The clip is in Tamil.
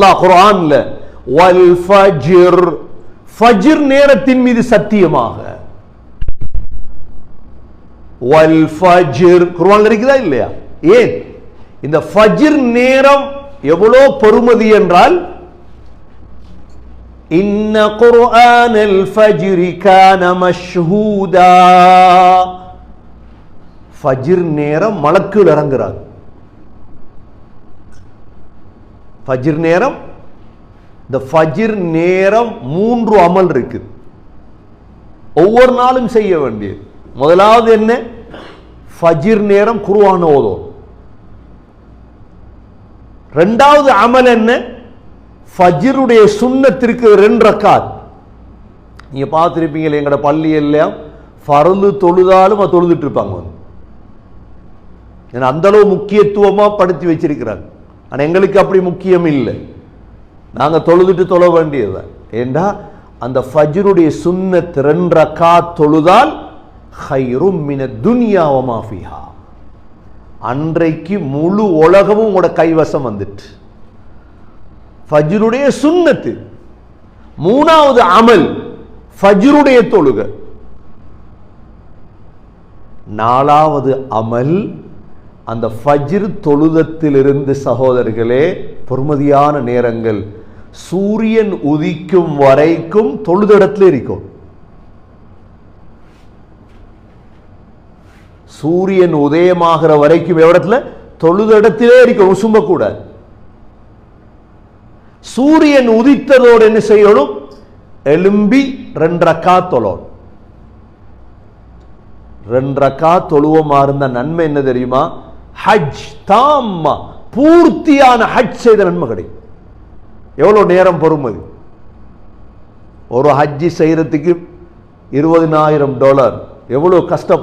அல்லாஹ் குர்ஆன்ல வல் ஃபஜ்ர் ஃபஜ்ர் நேரத்தின் மீது சத்தியமாக. வல் ஃபஜ்ர் குர்ஆன்ல இருக்குதா இல்லையா? ஏன்? இந்த ஃபஜ்ர் நேரம் எவ்வளோ பொறுமதி என்றால் இன்ன குர்ஆனல் ஃபஜ்ரி கான மஷ்ஹூதா. ஃபஜ்ர் நேரம் மலக்குள் இறங்குறாங்க. ஃபஜிர் நேரம் இந்த ஃபஜிர் நேரம் மூன்று அமல் இருக்குது ஒவ்வொரு நாளும் செய்ய வேண்டியது. முதலாவது என்ன? ஃபஜிர் நேரம் குருவான ஓதும் ரெண்டாவது அமல் என்ன? ஃபஜிருடைய சுண்ணத்திற்கு ரெண்டு ரக்காத். நீங்க பார்த்துருப்பீங்களே எங்களோட பள்ளி எல்லாம் பறந்து தொழுதாலும் அது தொழுதுட்டு இருப்பாங்க. ஏன்னா அந்த அளவு முக்கியத்துவமா படுத்தி வச்சிருக்கிறாங்க. ஆனா எங்களுக்கு அப்படி முக்கியம் இல்லை. நாங்க தொழுதுட்டு தொழ வேண்டியதுதான். ஏண்டா? அந்த ஃபஜ்ருடைய சுன்னத் ரெண்டு ரக்காத் தொழுதால் ஹைரும் மின துன்யா அன்றைக்கு முழு உலகமும் உங்களோட கைவசம் வந்துட்டு. ஃபஜ்ருடைய சுன்னத்து. மூணாவது அமல் ஃபஜ்ருடைய தொழுக. நாலாவது அமல் அந்த ஃபஜ்ர் தொழுதத்திலிருந்து சகோதரர்களே பொறுமதியான நேரங்கள். சூரியன் உதிக்கும் வரைக்கும் தொழுதடத்துல இருக்கும். சூரியன் உதயமாகிற வரைக்கும் இடத்துல? தொழுதிடத்திலே இருக்கும் உசும்ப கூட. சூரியன் உதித்ததோடு என்ன செய்யணும்? எலும்பி ரெண்டரக்கா தொழணும். ரெண்டு தொழுவமா இருந்த நன்மை என்ன தெரியுமா? ஹஜ் தாம்மா பூர்த்தியான ஹஜ் செய்த நன்மை கிடைக்கும். எவ்வளவு நேரம் பொறுமதி ஒரு ஹஜ்ஜி செய்யறதுக்கு இருபதினாயிரம் டாலர். எவ்வளவு கஷ்டம்